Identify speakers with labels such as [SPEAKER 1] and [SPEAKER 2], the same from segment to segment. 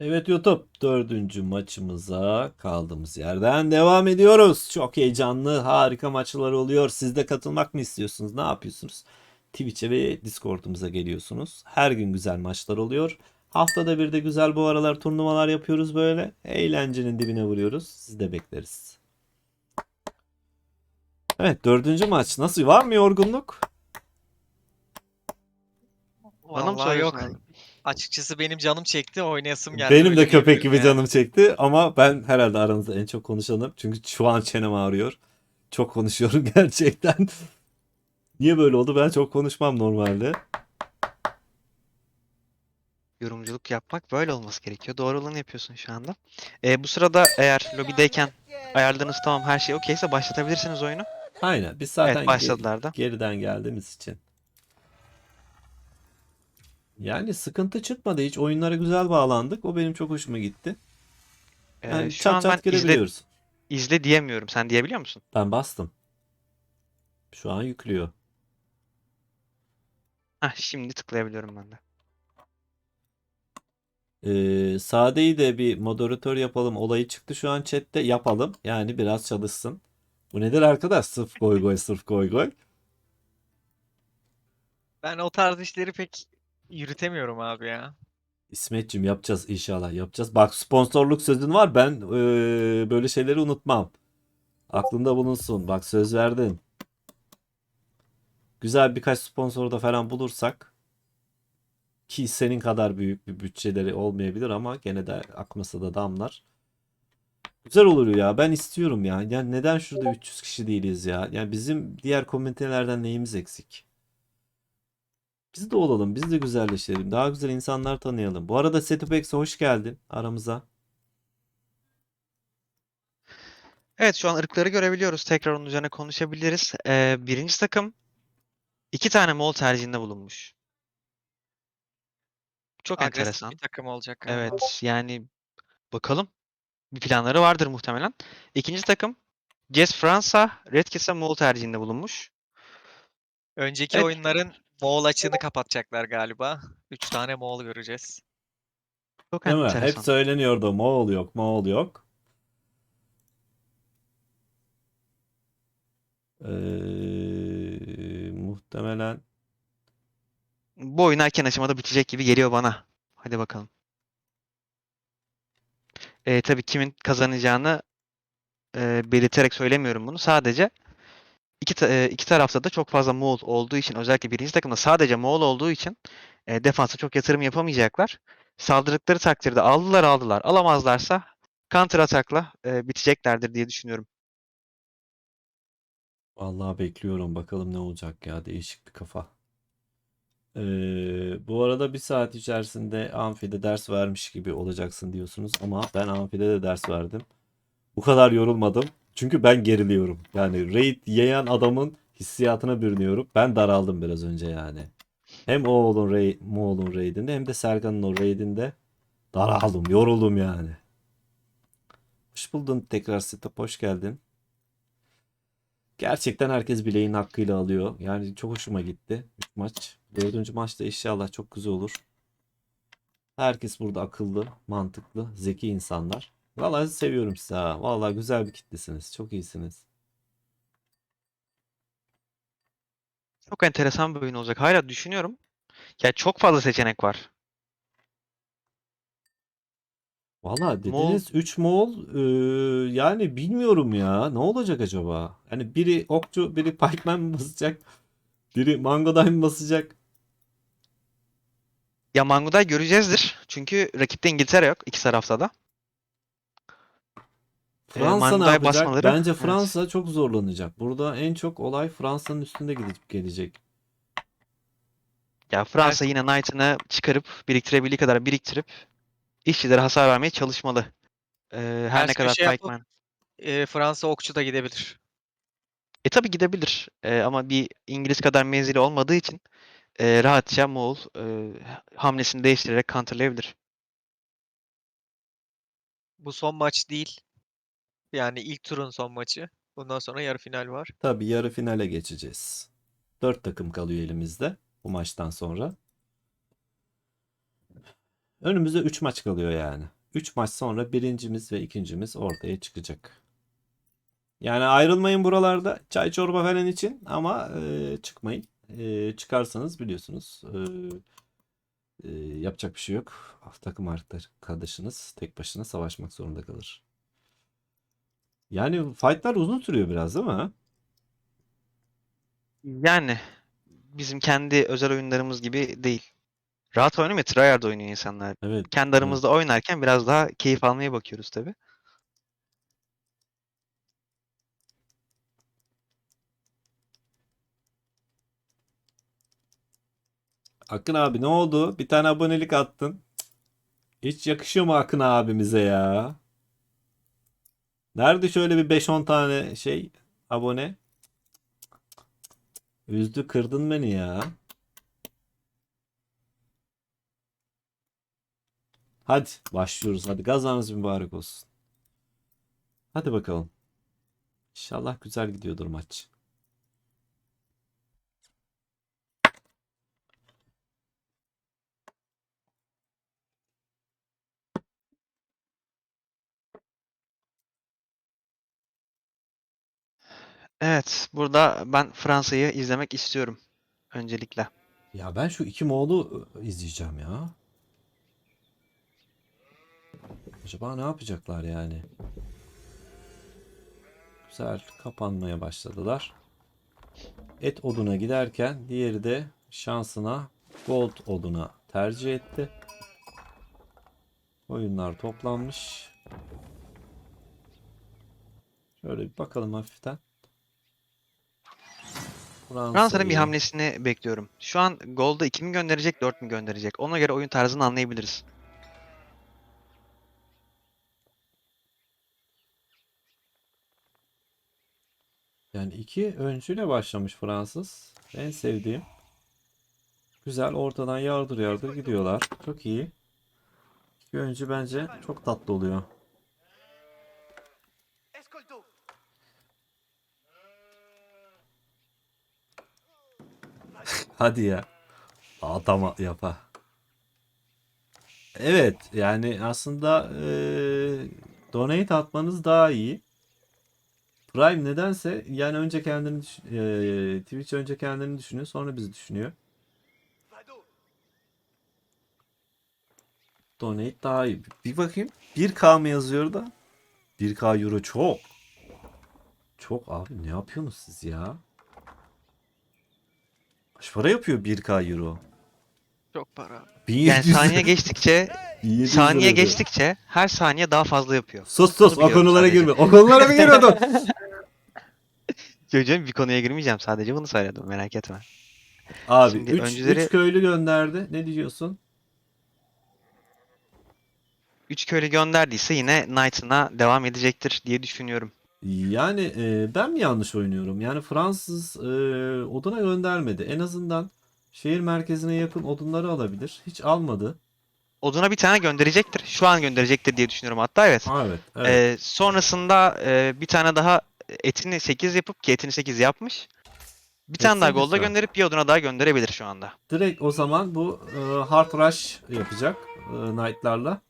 [SPEAKER 1] Evet YouTube dördüncü maçımıza kaldığımız yerden devam ediyoruz. Çok heyecanlı harika maçlar oluyor. Siz de katılmak mı istiyorsunuz? Ne yapıyorsunuz? Twitch'e ve Discord'umuza geliyorsunuz. Her gün güzel maçlar oluyor. Haftada bir de güzel bu aralar turnuvalar yapıyoruz böyle. Eğlencenin dibine vuruyoruz. Siz de bekleriz. Evet dördüncü maç. Nasıl? Var mı yorgunluk?
[SPEAKER 2] Bana mı
[SPEAKER 3] Vallahi
[SPEAKER 2] soruyorsun
[SPEAKER 3] yok.
[SPEAKER 2] abi?
[SPEAKER 3] Açıkçası benim canım çekti, oynayasım geldi.
[SPEAKER 1] Benim de köpek gibi
[SPEAKER 3] yani.
[SPEAKER 1] canım çekti ama ben herhalde aranızda en çok konuşanım. Çünkü şu an çenem ağrıyor. Çok konuşuyorum gerçekten. Niye böyle oldu? Ben çok konuşmam normalde.
[SPEAKER 2] Yorumculuk yapmak böyle olması gerekiyor. Doğru olanı yapıyorsun şu anda. Ee, bu sırada eğer lobideyken ayarlarınız tamam her şey okeyse başlatabilirsiniz oyunu.
[SPEAKER 1] Aynen. Biz zaten
[SPEAKER 2] Evet başladılar da.
[SPEAKER 1] geriden geldiğimiz için. Yani sıkıntı çıkmadı hiç. Oyunlara güzel bağlandık. O benim çok hoşuma gitti.
[SPEAKER 2] Ee,
[SPEAKER 1] Yani
[SPEAKER 2] şu
[SPEAKER 1] çat
[SPEAKER 2] an
[SPEAKER 1] çat
[SPEAKER 2] ben izle, izle diyemiyorum. Sen diyebiliyor musun?
[SPEAKER 1] Ben bastım. Şu an yüklüyor.
[SPEAKER 2] Heh, şimdi tıklayabiliyorum ben de.
[SPEAKER 1] Ee, Sade'yi de bir moderatör yapalım. Olayı çıktı şu an chatte. Yapalım. Yani biraz çalışsın. Bu nedir arkadaş? Sırf goy goy sırf goy goy.
[SPEAKER 3] Ben o tarz işleri pek yürütemiyorum abi ya.
[SPEAKER 1] İsmetciğim yapacağız inşallah yapacağız. Bak sponsorluk sözün var. Ben eee, böyle şeyleri unutmam. Aklında bulunsun. Bak söz verdin. Güzel birkaç sponsor da falan bulursak ki senin kadar büyük bir bütçeleri olmayabilir ama gene de akmasa da damlar. Güzel olur ya. Ben istiyorum ya. Yani neden şurada 300 kişi değiliz ya? Yani bizim diğer komünitelerden neyimiz eksik? Biz de olalım. Biz de güzelleşelim. Daha güzel insanlar tanıyalım. Bu arada Setupex'e hoş geldin aramıza.
[SPEAKER 2] Evet şu an ırkları görebiliyoruz. Tekrar onun üzerine konuşabiliriz. Ee, birinci takım iki tane mol tercihinde bulunmuş. Çok
[SPEAKER 3] Agresif
[SPEAKER 2] enteresan.
[SPEAKER 3] bir takım olacak galiba.
[SPEAKER 2] Evet yani bakalım. Bir planları vardır muhtemelen. İkinci takım Jazz Fransa, Red Kiss'e Moğol tercihinde bulunmuş.
[SPEAKER 3] Önceki
[SPEAKER 2] Evet.
[SPEAKER 3] oyunların Moğol açığını kapatacaklar galiba. 3 tane Moğol göreceğiz.
[SPEAKER 2] Çok
[SPEAKER 1] Değil mi? Hep
[SPEAKER 2] enteresan.
[SPEAKER 1] söyleniyordu. Moğol yok, Moğol yok. Ee, muhtemelen
[SPEAKER 2] Bu oyun erken aşamada bitecek gibi geliyor bana. Hadi bakalım. Ee, tabii kimin kazanacağını e, belirterek söylemiyorum bunu. Sadece iki, e, iki tarafta da çok fazla Moğol olduğu için özellikle birinci takımda sadece Moğol olduğu için e, defansa çok yatırım yapamayacaklar. Saldırdıkları takdirde aldılar aldılar. Alamazlarsa counter atakla e, biteceklerdir diye düşünüyorum.
[SPEAKER 1] vallahi bekliyorum. Bakalım ne olacak ya. Değişik bir kafa. Ee, bu arada bir saat içerisinde amfide ders vermiş gibi olacaksın diyorsunuz ama ben amfide de ders verdim. Bu kadar yorulmadım. Çünkü ben geriliyorum. Yani raid yayan adamın hissiyatına bürünüyorum. Ben daraldım biraz önce yani. Hem oğlun raid, Moğol'un raidinde hem de Serkan'ın o raidinde daraldım, yoruldum yani. Hoş buldun tekrar Sitop, hoş geldin. Gerçekten herkes bileğin hakkıyla alıyor. Yani çok hoşuma gitti. 3 maç. Dördüncü maçta inşallah çok güzel olur. Herkes burada akıllı, mantıklı, zeki insanlar. Vallahi seviyorum sizi ha. Vallahi güzel bir kitlesiniz. Çok iyisiniz.
[SPEAKER 2] Çok enteresan bir oyun olacak. Hala düşünüyorum. Ya çok fazla seçenek var.
[SPEAKER 1] Vallahi
[SPEAKER 2] Moğol-
[SPEAKER 1] dediniz 3 Moğol eee, yani bilmiyorum ya. Ne olacak acaba? Hani biri okçu, biri pikeman mı basacak? Biri Mangoday mı basacak?
[SPEAKER 2] Ya Manguday göreceğizdir. Çünkü rakipte İngiltere yok iki tarafta da.
[SPEAKER 1] Fransa ne
[SPEAKER 2] Mangoday
[SPEAKER 1] yapacak?
[SPEAKER 2] basmaları-
[SPEAKER 1] Bence
[SPEAKER 2] evet.
[SPEAKER 1] Fransa çok zorlanacak. Burada en çok olay Fransa'nın üstünde gidip gelecek.
[SPEAKER 2] Ya Fransa yine Knight'ını çıkarıp biriktirebildiği kadar biriktirip işçilere hasar vermeye çalışmalı. Ee, her ne
[SPEAKER 3] Ters
[SPEAKER 2] kadar
[SPEAKER 3] köşe yapıp-
[SPEAKER 2] Pikeman.
[SPEAKER 3] Ee, Fransa okçu da gidebilir.
[SPEAKER 2] E tabi gidebilir. Ee, ama bir İngiliz kadar menzili olmadığı için e, rahatça Moğol e, hamlesini değiştirerek counterlayabilir.
[SPEAKER 3] Bu son maç değil. Yani ilk turun son maçı. Bundan sonra yarı final var.
[SPEAKER 1] Tabii yarı finale geçeceğiz. 4 takım kalıyor elimizde bu maçtan sonra. Önümüzde 3 maç kalıyor yani. 3 maç sonra birincimiz ve ikincimiz ortaya çıkacak. Yani ayrılmayın buralarda çay çorba falan için ama e, çıkmayın. E, çıkarsanız biliyorsunuz e, e, yapacak bir şey yok. Takım arkadaşınız tek başına savaşmak zorunda kalır. Yani fightlar uzun sürüyor biraz değil mi?
[SPEAKER 2] Yani bizim kendi özel oyunlarımız gibi değil. Rahat oynamıyor, tryhard oynuyor insanlar.
[SPEAKER 1] Evet.
[SPEAKER 2] Kendi aramızda oynarken biraz daha keyif almaya bakıyoruz tabii.
[SPEAKER 1] Akın abi ne oldu? Bir tane abonelik attın. Hiç yakışıyor mu Akın abimize ya? Nerede şöyle bir 5-10 tane şey abone? Üzdü kırdın beni ya. Hadi başlıyoruz. Hadi gazanız mübarek olsun. Hadi bakalım. İnşallah güzel gidiyordur maç.
[SPEAKER 2] Evet, burada ben Fransa'yı izlemek istiyorum öncelikle.
[SPEAKER 1] Ya ben şu iki Moğol'u ı, izleyeceğim ya. Acaba ne yapacaklar yani? Güzel kapanmaya başladılar. Et oduna giderken diğeri de şansına gold oduna tercih etti. Oyunlar toplanmış. Şöyle bir bakalım hafiften.
[SPEAKER 2] Fransa'nın bir hamlesini bekliyorum. Şu an Gold'a 2 mi gönderecek, 4 mü gönderecek? Ona göre oyun tarzını anlayabiliriz.
[SPEAKER 1] Yani iki öncüyle başlamış Fransız. En sevdiğim. Güzel ortadan yardır yardır gidiyorlar. Çok iyi. İki öncü bence çok tatlı oluyor. Hadi ya. Adam yapa. Evet yani aslında eee donate atmanız daha iyi. Prime nedense yani önce kendini eee, Twitch önce kendini düşünüyor sonra bizi düşünüyor. Donate daha iyi. Bir bakayım. 1K mı yazıyor da? 1K euro çok. Çok abi ne yapıyorsunuz siz ya? Kaç para yapıyor 1K euro?
[SPEAKER 3] Çok para.
[SPEAKER 1] 1700
[SPEAKER 2] Yani saniye geçtikçe,
[SPEAKER 1] 1700
[SPEAKER 2] saniye
[SPEAKER 1] lira.
[SPEAKER 2] geçtikçe her saniye daha fazla yapıyor.
[SPEAKER 1] Sus sus
[SPEAKER 2] Bunu
[SPEAKER 1] o
[SPEAKER 2] biliyorum
[SPEAKER 1] konulara
[SPEAKER 2] sadece.
[SPEAKER 1] girme. O konulara mı giriyordun?
[SPEAKER 2] Çocuğum bir konuya girmeyeceğim sadece bunu söyledim merak etme.
[SPEAKER 1] Abi
[SPEAKER 2] Şimdi
[SPEAKER 1] 3
[SPEAKER 2] önceleri-
[SPEAKER 1] köylü gönderdi. Ne diyorsun?
[SPEAKER 2] 3 köylü gönderdiyse yine Knight'ına devam edecektir diye düşünüyorum.
[SPEAKER 1] Yani e, ben mi yanlış oynuyorum? Yani Fransız e, oduna göndermedi. En azından şehir merkezine yakın odunları alabilir. Hiç almadı.
[SPEAKER 2] Oduna bir tane gönderecektir. Şu an gönderecektir diye düşünüyorum hatta evet.
[SPEAKER 1] Ha, evet, evet.
[SPEAKER 2] Ee, sonrasında e, bir tane daha etini 8 yapıp ki etini 8 yapmış. Bir tane daha golda gönderip bir oduna daha gönderebilir şu anda.
[SPEAKER 1] Direkt o zaman bu e, Hard Rush yapacak e, Knight'larla.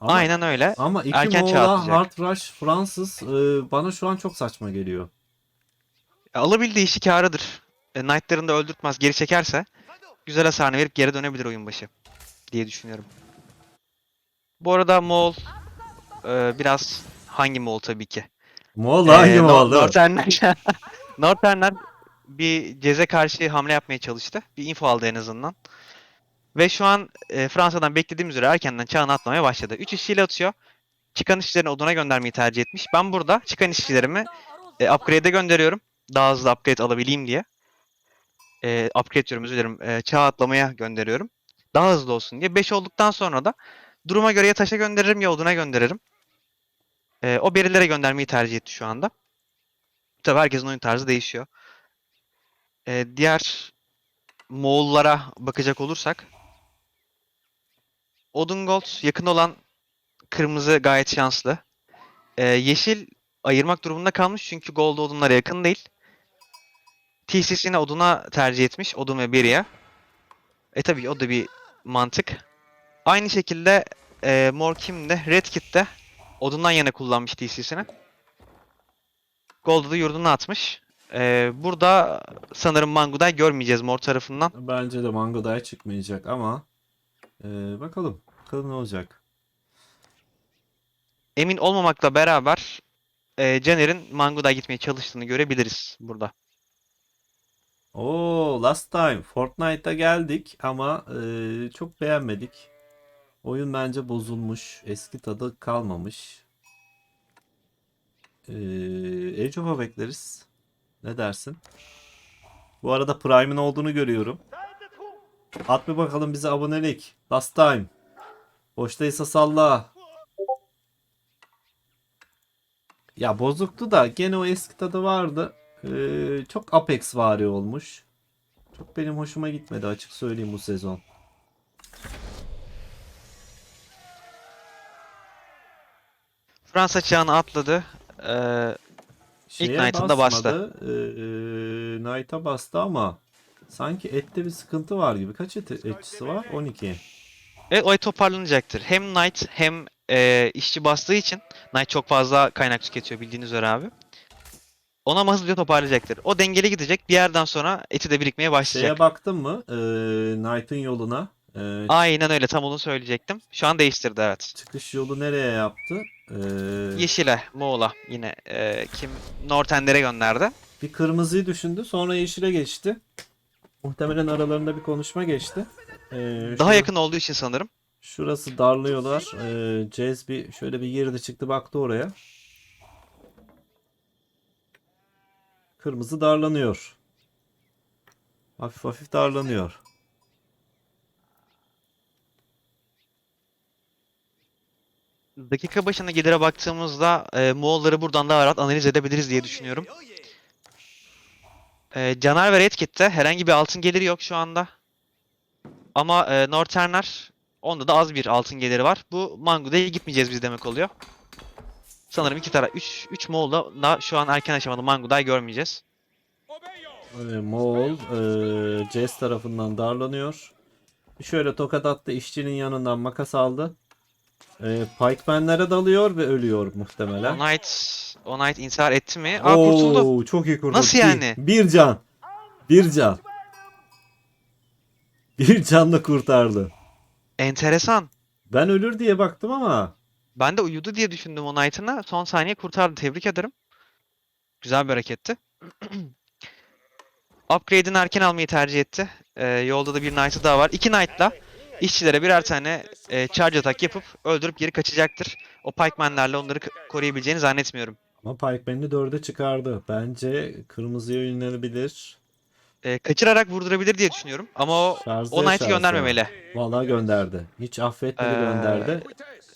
[SPEAKER 1] Ama,
[SPEAKER 2] Aynen öyle.
[SPEAKER 1] Ama iki
[SPEAKER 2] Erken
[SPEAKER 1] Moğol'a. Hard Rush Fransız e, bana şu an çok saçma geliyor.
[SPEAKER 2] Alabildiği işi kârıdır. E, Knight'larını da öldürtmez geri çekerse güzel hasarını verip geri dönebilir oyun başı diye düşünüyorum. Bu arada Moğol e, biraz hangi Moğol tabii ki.
[SPEAKER 1] Moğol hangi
[SPEAKER 2] Nor-
[SPEAKER 1] Moğol?
[SPEAKER 2] Northernler, Northernler bir Cez'e karşı hamle yapmaya çalıştı. Bir info aldı en azından. Ve şu an e, Fransa'dan beklediğimiz üzere erkenden çağını atlamaya başladı. 3 işçiyle atıyor. Çıkan işçilerini oduna göndermeyi tercih etmiş. Ben burada çıkan işçilerimi e, upgrade'e gönderiyorum. Daha hızlı upgrade alabileyim diye. E, upgrade diyorum özür dilerim. E, çağ atlamaya gönderiyorum. Daha hızlı olsun diye. 5 olduktan sonra da duruma göre ya taşa gönderirim ya oduna gönderirim. E, o berilere göndermeyi tercih etti şu anda. Tabii herkesin oyun tarzı değişiyor. E, diğer Moğollara bakacak olursak Odungold yakın olan kırmızı gayet şanslı. E, yeşil ayırmak durumunda kalmış çünkü gold odunlara yakın değil. TC'sini oduna tercih etmiş. Odun ve Beria. E tabii o da bir mantık. Aynı şekilde e, Mor kimde? Red Kit'te odundan yana kullanmış TC'sini. Gold'u da yurduna atmış. E, burada sanırım Manguday görmeyeceğiz Mor tarafından.
[SPEAKER 1] Bence de Mangoday çıkmayacak ama e, bakalım. Bakalım ne olacak.
[SPEAKER 2] Emin olmamakla beraber e, Caner'in Manguday gitmeye çalıştığını görebiliriz burada.
[SPEAKER 1] Oo, last time Fortnite'a geldik ama e, çok beğenmedik. Oyun bence bozulmuş. Eski tadı kalmamış. E, Age of'a bekleriz. Ne dersin? Bu arada Prime'in olduğunu görüyorum. At bir bakalım bize abonelik. Last time. Boştaysa salla. Ya bozuktu da gene o eski tadı vardı. Ee, çok Apex vari olmuş. Çok benim hoşuma gitmedi açık söyleyeyim bu sezon.
[SPEAKER 2] Fransa çağını atladı. E,
[SPEAKER 1] Şeye
[SPEAKER 2] Knight'ın da
[SPEAKER 1] basmadı. Ee, e, Knight'a bastı ama sanki ette bir sıkıntı var gibi. Kaç et, etçisi var? 12.
[SPEAKER 2] Evet o toparlanacaktır. Hem Knight hem e, işçi bastığı için Knight çok fazla kaynak tüketiyor bildiğiniz üzere abi. Ona ama hızlıca toparlayacaktır. O dengeli gidecek. Bir yerden sonra eti de birikmeye başlayacak.
[SPEAKER 1] Şeye baktın mı? Ee, Knight'ın yoluna. Ee,
[SPEAKER 2] Aynen öyle tam onu söyleyecektim. Şu an değiştirdi evet.
[SPEAKER 1] çıkış yolu nereye yaptı? Ee,
[SPEAKER 2] Yeşile, Moğol'a yine e, kim Nortender'e gönderdi.
[SPEAKER 1] bir kırmızıyı düşündü. Sonra yeşile geçti. Muhtemelen aralarında bir konuşma geçti. Ee,
[SPEAKER 2] Daha
[SPEAKER 1] şura-
[SPEAKER 2] yakın olduğu için sanırım.
[SPEAKER 1] Şurası darlıyorlar. Ee, Jazz bir şöyle bir girdi çıktı baktı oraya. Kırmızı darlanıyor. Hafif hafif darlanıyor.
[SPEAKER 2] Dakika başına gelire baktığımızda e, Moğolları buradan daha rahat analiz edebiliriz diye düşünüyorum. E, Caner ve Red Kit'te herhangi bir altın geliri yok şu anda. Ama e, Northerner onda da az bir altın geliri var. Bu Mangu'da gitmeyeceğiz biz demek oluyor. Sanırım iki taraf 3 3 Moğol'da da şu an erken aşamada Mangu'da görmeyeceğiz.
[SPEAKER 1] Ee, Moğol ee, Jazz tarafından darlanıyor. Şöyle tokat attı işçinin yanından makas aldı. Ee, Pikeman'lere dalıyor ve ölüyor muhtemelen.
[SPEAKER 2] O Knight, o Knight intihar etti mi? Aa kurtuldu.
[SPEAKER 1] Oo, çok iyi kurtuldu.
[SPEAKER 2] Nasıl
[SPEAKER 1] Bir-
[SPEAKER 2] yani?
[SPEAKER 1] Bir can. Bir can. Bir canlı kurtardı.
[SPEAKER 2] Enteresan.
[SPEAKER 1] Ben ölür diye baktım ama
[SPEAKER 2] Ben de uyudu diye düşündüm o Knight'ına. Son saniye kurtardı. Tebrik ederim. Güzel bir hareketti. Upgrade'ini erken almayı tercih etti. Ee, yolda da bir Knight'ı daha var. İki Knight'la işçilere birer tane e, charge attack yapıp öldürüp geri kaçacaktır. O Pikeman'lerle onları koruyabileceğini zannetmiyorum.
[SPEAKER 1] ama Pikeman'i dörde çıkardı. Bence kırmızıya yönelebilir.
[SPEAKER 2] Ee, kaçırarak vurdurabilir diye düşünüyorum. Ama o,
[SPEAKER 1] Şarjı
[SPEAKER 2] o Knight'ı
[SPEAKER 1] şarjı.
[SPEAKER 2] göndermemeli.
[SPEAKER 1] Vallahi gönderdi. Hiç affetmedi
[SPEAKER 2] Ee,
[SPEAKER 1] gönderdi.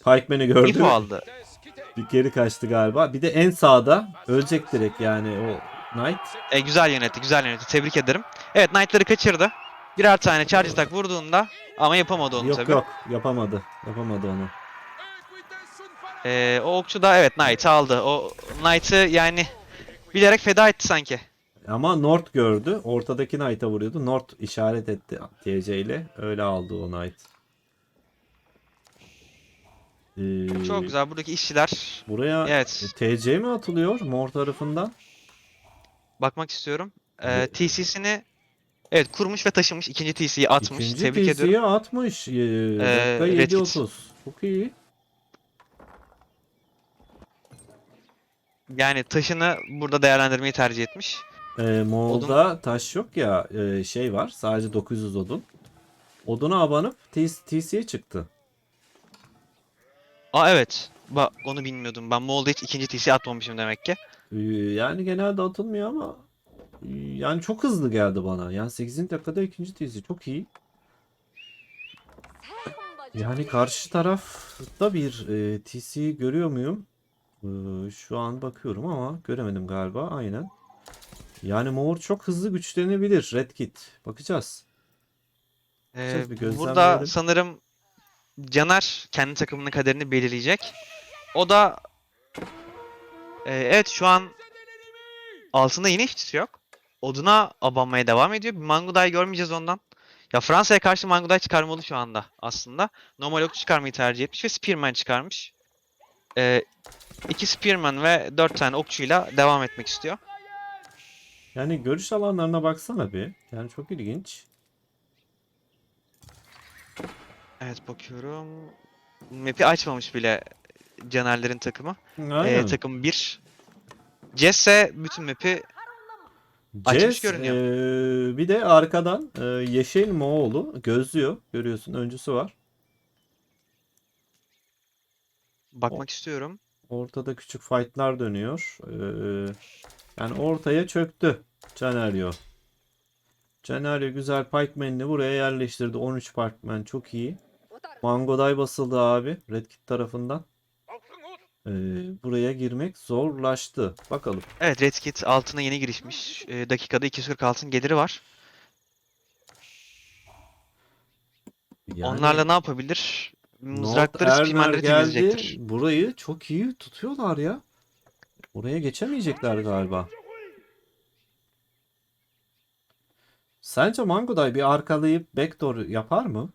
[SPEAKER 1] Pikeman'i gördü.
[SPEAKER 2] Info aldı.
[SPEAKER 1] Bir geri kaçtı galiba. Bir de en sağda ölecek direkt yani o Knight.
[SPEAKER 2] E, güzel yönetti, güzel yönetti. Tebrik ederim. Evet, Knight'ları kaçırdı. Birer tane charge attack vurduğunda ama yapamadı onu
[SPEAKER 1] Yok
[SPEAKER 2] tabii.
[SPEAKER 1] yok yapamadı. Yapamadı onu.
[SPEAKER 2] Ee, o okçu da evet Knight'ı aldı. O Knight'ı yani bilerek feda etti sanki.
[SPEAKER 1] Ama North gördü. Ortadaki Knight'a vuruyordu. North işaret etti TC ile. Öyle aldı o Knight. Ee,
[SPEAKER 2] Çok güzel. Buradaki işçiler
[SPEAKER 1] Buraya
[SPEAKER 2] Evet.
[SPEAKER 1] TC mi atılıyor Mor tarafından?
[SPEAKER 2] bakmak istiyorum. Ee, TC'sini evet kurmuş ve taşımış. ikinci TC'yi atmış.
[SPEAKER 1] İkinci
[SPEAKER 2] Tebrik ediyorum.
[SPEAKER 1] TC'ye atmış. Ee,
[SPEAKER 2] Kit.
[SPEAKER 1] 7.30. Çok iyi.
[SPEAKER 2] Yani taşını burada değerlendirmeyi tercih etmiş.
[SPEAKER 1] Ee, Moğol'da taş yok ya e, şey var sadece 900 odun. Oduna abanıp TC'ye çıktı.
[SPEAKER 2] Aa evet. Bak onu bilmiyordum. Ben Moğol'da hiç ikinci TC atmamışım demek ki.
[SPEAKER 1] Ee, yani genelde atılmıyor ama e, yani çok hızlı geldi bana. Yani 8. dakikada ikinci TC çok iyi. Yani karşı tarafta bir e, TC görüyor muyum? Ee, şu an bakıyorum ama göremedim galiba. Aynen. Yani Moğol çok hızlı güçlenebilir. Red Kit. Bakacağız.
[SPEAKER 2] Ee,
[SPEAKER 1] Bakacağız, bir
[SPEAKER 2] burada sanırım Caner kendi takımının kaderini belirleyecek. O da Ee, evet şu an altında yine işçisi yok. Oduna abanmaya devam ediyor. Bir Manguday görmeyeceğiz ondan. Ya Fransa'ya karşı Mangoday çıkarmalı şu anda aslında. Normal okçu çıkarmayı tercih etmiş ve Spearman çıkarmış. Ee, iki Spearman ve dört tane okçuyla devam etmek istiyor.
[SPEAKER 1] Yani görüş alanlarına baksana bir. Yani çok ilginç.
[SPEAKER 2] Evet bakıyorum. Map'i açmamış bile Canerlerin takımı. Ee,
[SPEAKER 1] Aynen.
[SPEAKER 2] takım 1. Jesse bütün map'i açmış görünüyor.
[SPEAKER 1] eee, bir de arkadan eee, Yeşil Moğol'u gözlüyor. Görüyorsun öncüsü var.
[SPEAKER 2] bakmak istiyorum.
[SPEAKER 1] Ortada küçük fightlar dönüyor. Eee, yani ortaya çöktü Caneryo. Caneryo güzel Pikeman'ini buraya yerleştirdi. 13 Pikeman çok iyi. Mangoday basıldı abi Red Kit tarafından. Eee, buraya girmek zorlaştı. Bakalım.
[SPEAKER 2] Evet Red Kit altına yeni girişmiş. Ee, dakikada 240 altın geliri var.
[SPEAKER 1] Yani
[SPEAKER 2] Onlarla ne yapabilir? Mızrakları
[SPEAKER 1] geldi.
[SPEAKER 2] temizleyecektir.
[SPEAKER 1] Burayı çok iyi tutuyorlar ya. Oraya geçemeyecekler galiba. Sence Mangoday bir arkalayıp backdoor yapar mı?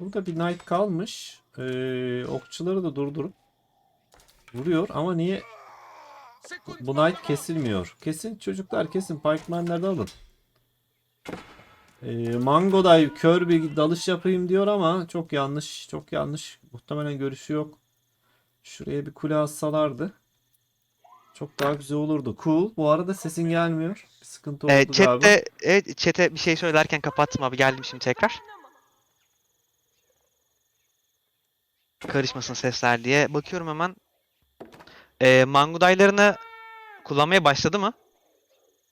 [SPEAKER 1] Burada bir knight kalmış. Ee, okçuları da durdurup vuruyor ama niye bu knight kesilmiyor? Kesin çocuklar kesin pikemanlerden alın. Ee, Mangoday kör bir dalış yapayım diyor ama çok yanlış çok yanlış. Muhtemelen görüşü yok. Şuraya bir kule assalardı. Çok daha güzel olurdu. Cool. Bu arada sesin gelmiyor. Bir sıkıntı oldu
[SPEAKER 2] Ee,
[SPEAKER 1] galiba.
[SPEAKER 2] chat'te, evet, chat'e bir şey söylerken kapattım abi. Geldim şimdi tekrar. Karışmasın sesler diye. Bakıyorum hemen. Ee, Mangudaylarını kullanmaya başladı mı?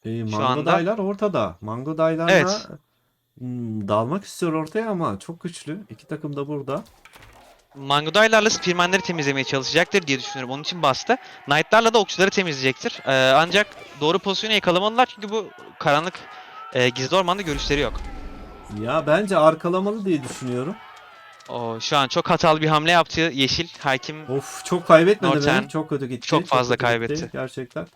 [SPEAKER 1] Ee,
[SPEAKER 2] Şu anda-
[SPEAKER 1] ortada. Mangodaylarla
[SPEAKER 2] Evet.
[SPEAKER 1] Hmm, dalmak istiyor ortaya ama çok güçlü. İki takım da burada.
[SPEAKER 2] Mangudaylarla Spearman'leri temizlemeye çalışacaktır diye düşünüyorum. Onun için bastı. Knight'larla da okçuları temizleyecektir. Ee, ancak doğru pozisyonu yakalamalılar çünkü bu karanlık e, gizli ormanda görüşleri yok.
[SPEAKER 1] Ya bence arkalamalı diye düşünüyorum.
[SPEAKER 2] O şu an çok hatalı bir hamle yaptı Yeşil Hakim.
[SPEAKER 1] Of çok kaybetmedi
[SPEAKER 2] Northern
[SPEAKER 1] mi? Çok kötü gitti.
[SPEAKER 2] çok fazla
[SPEAKER 1] kötü gitti
[SPEAKER 2] kaybetti.
[SPEAKER 1] Gerçekten.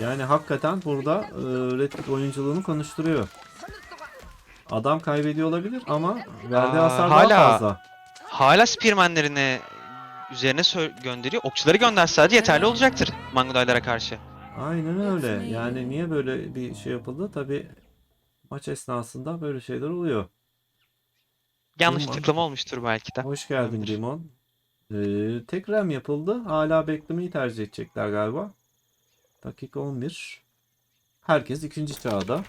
[SPEAKER 1] Yani hakikaten burada e, Red Kit oyunculuğunu konuşturuyor. Adam kaybediyor olabilir ama verdiği
[SPEAKER 2] Aa,
[SPEAKER 1] hasar
[SPEAKER 2] hala-
[SPEAKER 1] daha fazla.
[SPEAKER 2] Hala Spearman'lerini üzerine gönderiyor. Okçuları gönderse sadece yeterli olacaktır Mangudaylara karşı.
[SPEAKER 1] Aynen öyle. Yani niye böyle bir şey yapıldı? Tabii maç esnasında böyle şeyler oluyor.
[SPEAKER 2] Yanlış
[SPEAKER 1] Bilmem.
[SPEAKER 2] tıklama olmuştur belki de.
[SPEAKER 1] Hoş geldin. Limon. Ee, tek rem yapıldı. Hala beklemeyi tercih edecekler galiba. Dakika 11. Herkes ikinci çağda.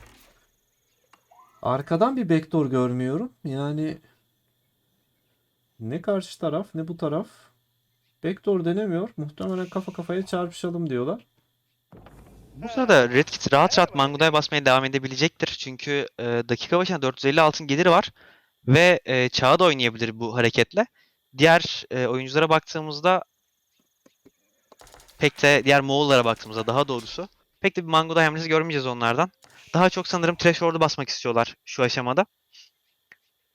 [SPEAKER 1] Arkadan bir backdoor görmüyorum. Yani ne karşı taraf ne bu taraf. Backdoor denemiyor. Muhtemelen kafa kafaya çarpışalım diyorlar.
[SPEAKER 2] Bu sırada Red Kit rahat rahat Manguday basmaya devam edebilecektir. Çünkü e, dakika başına 450 altın geliri var. Ve e, çağı da oynayabilir bu hareketle. Diğer e, oyunculara baktığımızda pek de diğer Moğollara baktığımızda daha doğrusu pek de bir Manguday hamlesi görmeyeceğiz onlardan. Daha çok sanırım Trash basmak istiyorlar şu aşamada.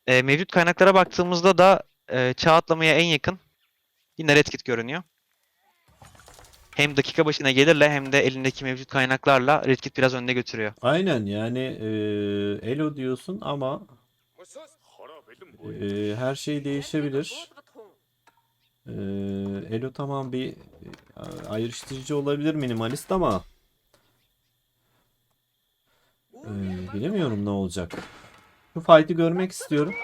[SPEAKER 2] E, mevcut kaynaklara baktığımızda da e, çağ atlamaya en yakın yine Red Kit görünüyor. Hem dakika başına gelirle hem de elindeki mevcut kaynaklarla Red Kit biraz önde götürüyor.
[SPEAKER 1] Aynen yani eee, Elo diyorsun ama eee, her şey değişebilir. Eee Elo tamam bir e, ayrıştırıcı olabilir minimalist ama eee, bilemiyorum ne olacak. Şu fight'i görmek istiyorum.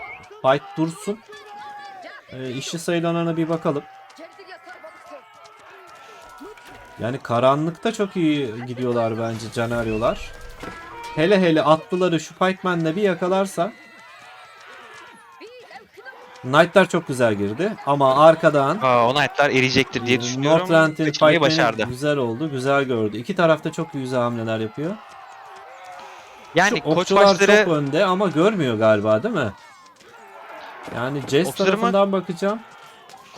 [SPEAKER 1] Fight dursun. Eee işi sayılanana bir bakalım. Yani karanlıkta çok iyi gidiyorlar bence Canaryolar. Hele hele atlıları şu Pikeman'la bir yakalarsa Knight'lar çok güzel girdi ama arkadan
[SPEAKER 2] Aa, o Knight'lar eriyecektir diye düşünüyorum.
[SPEAKER 1] Northrend'in
[SPEAKER 2] Kaçırmayı
[SPEAKER 1] Pikeman'i
[SPEAKER 2] başardı.
[SPEAKER 1] güzel oldu, güzel gördü. İki tarafta çok güzel hamleler yapıyor.
[SPEAKER 2] Yani
[SPEAKER 1] Şu
[SPEAKER 2] koç
[SPEAKER 1] okçular
[SPEAKER 2] başları
[SPEAKER 1] çok önde ama görmüyor galiba değil mi? Yani Jess
[SPEAKER 2] Okçularıma-
[SPEAKER 1] tarafından bakacağım.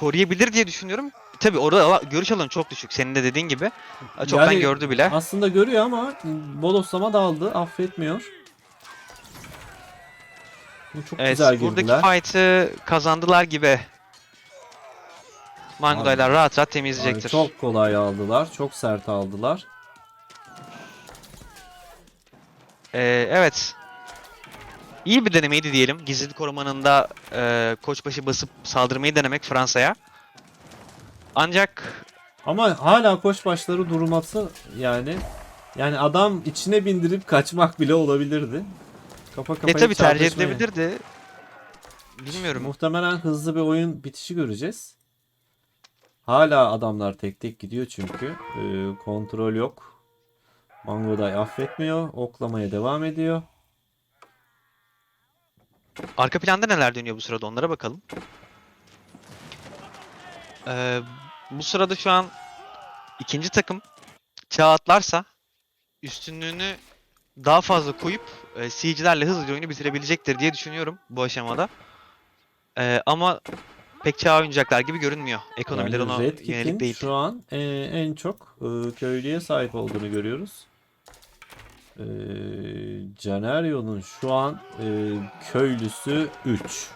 [SPEAKER 2] koruyabilir diye düşünüyorum. Tabii orada görüş alanı çok düşük. Senin de dediğin gibi. Çoktan
[SPEAKER 1] Yani
[SPEAKER 2] gördü bile.
[SPEAKER 1] Aslında görüyor ama bodoslama daldı, affetmiyor. Bu çok
[SPEAKER 2] Evet,
[SPEAKER 1] güzel
[SPEAKER 2] buradaki
[SPEAKER 1] girdiler.
[SPEAKER 2] fight'ı kazandılar gibi. Mangudaylar rahat rahat
[SPEAKER 1] Abi
[SPEAKER 2] temizleyecektir.
[SPEAKER 1] çok kolay aldılar. Çok sert aldılar.
[SPEAKER 2] Ee, evet. İyi bir denemeydi diyelim. Gizli korumanın da e, koçbaşı basıp saldırmayı denemek Fransa'ya. Ancak
[SPEAKER 1] Ama hala koçbaşları durması yani yani adam içine bindirip kaçmak bile olabilirdi. Kafa
[SPEAKER 2] e
[SPEAKER 1] kafaya
[SPEAKER 2] tabi tercih
[SPEAKER 1] çarpışmaya-
[SPEAKER 2] edilebilirdi. Bilmiyorum.
[SPEAKER 1] Muhtemelen hızlı bir oyun bitişi göreceğiz. Hala adamlar tek tek gidiyor çünkü. Ee, kontrol yok. Mangoday affetmiyor. Oklamaya devam ediyor.
[SPEAKER 2] Arka planda neler dönüyor bu sırada onlara bakalım. Ee, bu sırada şu an ikinci takım çağ atlarsa üstünlüğünü daha fazla koyup e, seyircilerle hızlıca oyunu bitirebilecektir diye düşünüyorum bu aşamada. Ee, ama pek çağ oynayacaklar gibi görünmüyor. Ekonomileri
[SPEAKER 1] Yani
[SPEAKER 2] ona
[SPEAKER 1] Red
[SPEAKER 2] yönelik değil.
[SPEAKER 1] şu an e, en çok e, köylüye sahip olduğunu görüyoruz. E, Canerio'nun şu an e, köylüsü 3.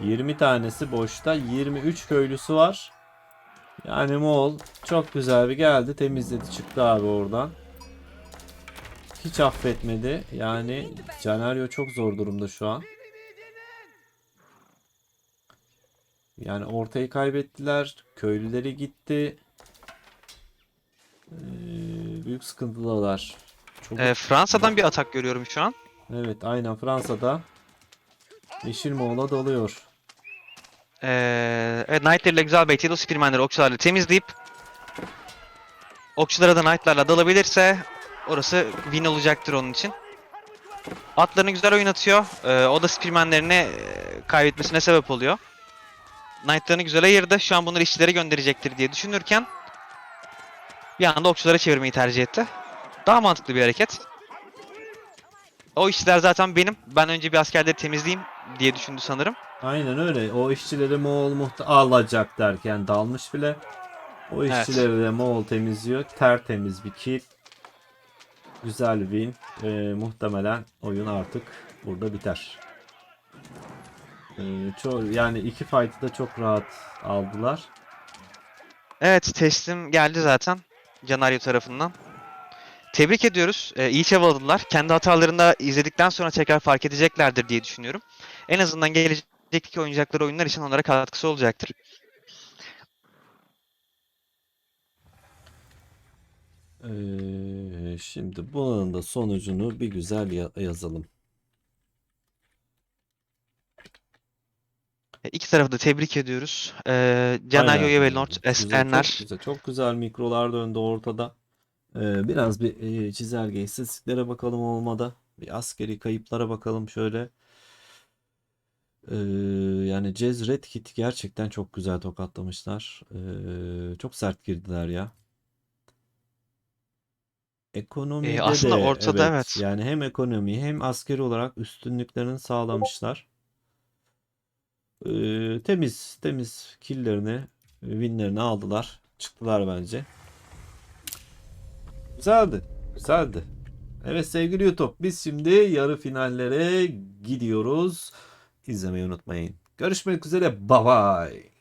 [SPEAKER 1] 20 tanesi boşta. 23 köylüsü var. Yani Moğol çok güzel bir geldi. Temizledi çıktı abi oradan. Hiç affetmedi. Yani Canerio çok zor durumda şu an. Yani ortayı kaybettiler. Köylüleri gitti. Ee, büyük sıkıntıdalar. Çok
[SPEAKER 2] Ee, Fransa'dan bir atak görüyorum şu an.
[SPEAKER 1] Evet aynen Fransa'da Yeşil Moğol'a dalıyor.
[SPEAKER 2] Ee, evet Knight'larıyla güzel baitiyle o Spearman'leri okçularla temizleyip okçulara da Knight'larla dalabilirse orası win olacaktır onun için. Atlarını güzel oynatıyor. Ee, o da Spearman'lerini e, kaybetmesine sebep oluyor. Knight'larını güzel ayırdı. Şu an bunları işçilere gönderecektir diye düşünürken bir anda okçulara çevirmeyi tercih etti. Daha mantıklı bir hareket. O işçiler zaten benim. Ben önce bir askerleri temizleyeyim diye düşündü sanırım.
[SPEAKER 1] Aynen öyle. O işçileri Moğol muhta alacak derken dalmış bile. O
[SPEAKER 2] Evet.
[SPEAKER 1] işçileri de Moğol temizliyor. Tertemiz bir kill. Güzel win. Ee, muhtemelen oyun artık burada biter. Ee, ço- yani iki fight'ı da çok rahat aldılar.
[SPEAKER 2] Evet teslim geldi zaten Canario tarafından. Tebrik ediyoruz. Ee, iyi çabaladılar. Kendi hatalarını izledikten sonra tekrar fark edeceklerdir diye düşünüyorum. En azından gelecekteki oynayacakları oyunlar için onlara katkısı olacaktır.
[SPEAKER 1] Ee, şimdi bunun da sonucunu bir güzel ya- yazalım.
[SPEAKER 2] E, İki tarafı da tebrik ediyoruz. Ee, Canario
[SPEAKER 1] Aynen.
[SPEAKER 2] ve Nord
[SPEAKER 1] Güzel,
[SPEAKER 2] SNR.
[SPEAKER 1] Çok güzel, çok güzel mikrolar döndü ortada. Ee, biraz bir e, çizelge istatistiklere bakalım olmadı. Bir askeri kayıplara bakalım şöyle. Ee, yani Cez Red Kit gerçekten çok güzel tokatlamışlar. Ee, çok sert girdiler ya. Ekonomide
[SPEAKER 2] Ee, aslında
[SPEAKER 1] de
[SPEAKER 2] ortada
[SPEAKER 1] evet,
[SPEAKER 2] evet.
[SPEAKER 1] yani hem ekonomi hem askeri olarak üstünlüklerini sağlamışlar. Ee, temiz temiz killerini, winlerini aldılar. Çıktılar bence. Güzeldi. Güzeldi. Evet sevgili YouTube biz şimdi yarı finallere gidiyoruz. İzlemeyi unutmayın. Görüşmek üzere. Bye bye.